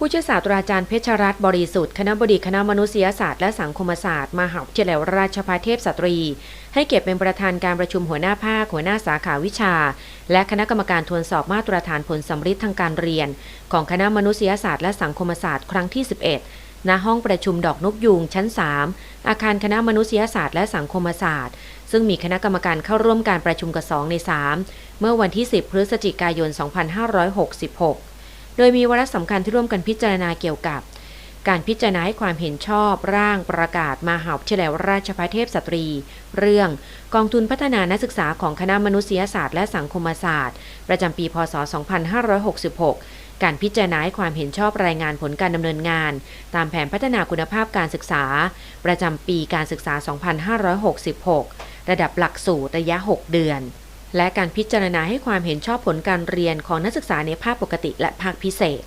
ผู้ช่วยศาสตราจารย์เพชรรัตน์บริสุทธิ์คณะบดีคณะมนุษยศาสตร์และสังคมศาสตร์มหาวิทยาลัยราชภัฏเทพสตรี ให้เก็บเป็นประธานการประชุมหัวหน้าภาคหัวหน้าสาขาวิชา และคณะกรรมการทวนสอบมาตรฐานผลสำริดทางการเรียน ของคณะมนุษยศาสตร์และสังคมศาสตร์ครั้งที่ 11 ณห้องประชุมดอกนกยูงชั้น 3 อาคารคณะมนุษยศาสตร์และสังคมศาสตร์ ซึ่งมีคณะกรรมการเข้าร่วมการประชุมกับ2ใน 3 เมื่อวันที่ 10 พฤศจิกายน 2566 โดยมีวาระสำคัญที่ร่วมกันพิจารณาเกี่ยวกับ การพิจารณาให้ความเห็นชอบร่างประกาศมหาวิทยาลัยราชภัฏเทพสตรี เรื่องกองทุนพัฒนานักศึกษาของคณะมนุษยศาสตร์และสังคมศาสตร์ ประจำปีพศ 2566 การพิจารณาให้ความเห็นชอบรายงานผลการดำเนินงาน ตามแผนพัฒนาคุณภาพการศึกษา ประจำปีการศึกษา 2566 ระดับหลักสูตรระยะ 6 เดือน และการพิจารณาให้ความเห็นชอบผลการเรียนของนักศึกษาในภาคปกติและภาคพิเศษ